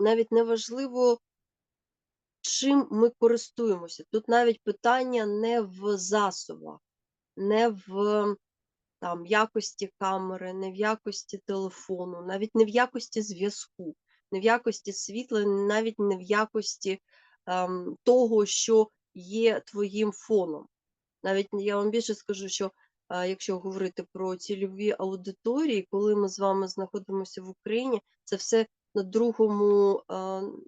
навіть не важливо, чим ми користуємося. Тут навіть питання не в засобах, не в там, якості камери, не в якості телефону, навіть не в якості зв'язку, не в якості світла, навіть не в якості ем, того, що є твоїм фоном. Навіть я вам більше скажу, що е, якщо говорити про цільові аудиторії, коли ми з вами знаходимося в Україні, це все на другому, е,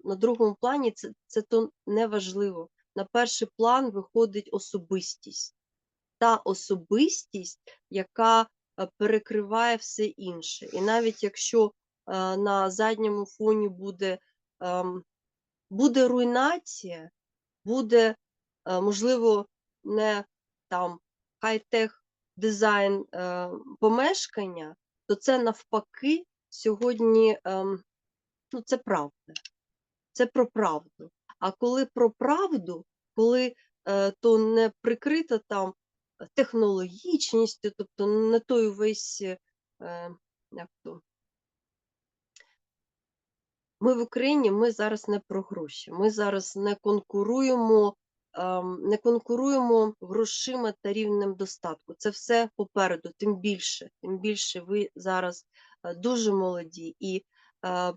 на другому плані, це, це то не важливо. На перший план виходить особистість. Та особистість, яка е, перекриває все інше. І навіть якщо е, на задньому фоні буде, ем, буде руйнація, буде, можливо, не там хай-тех дизайн помешкання, то це навпаки сьогодні ем, ну, це правда. Це про правду. А коли про правду, коли е, то не прикрита там технологічністю, тобто не той весь е, як то. Ми в Україні ми зараз не про гроші. Ми зараз не конкуруємо, ем, не конкуруємо грошима та рівнем достатку. Це все попереду, тим більше, тим більше ви зараз е, дуже молоді, і е,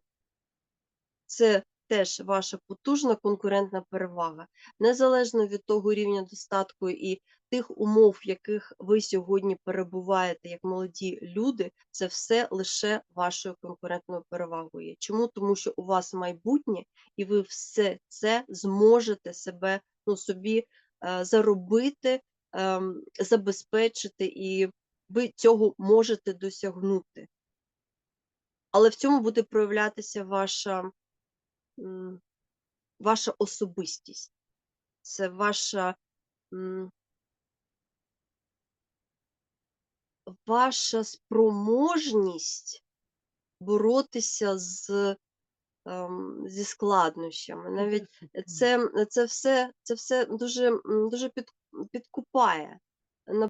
це теж ваша потужна конкурентна перевага, незалежно від того рівня достатку і тих умов, в яких ви сьогодні перебуваєте як молоді люди, це все лише вашою конкурентною перевагою. Чому? Тому що у вас майбутнє, і ви все це зможете себе ну, собі е, заробити, е, забезпечити, і ви цього можете досягнути. Але в цьому буде проявлятися ваша ваша особистість, це ваша ваша спроможність боротися з ем, зі складнощами. Навіть це це, все це все дуже дуже під, підкупає.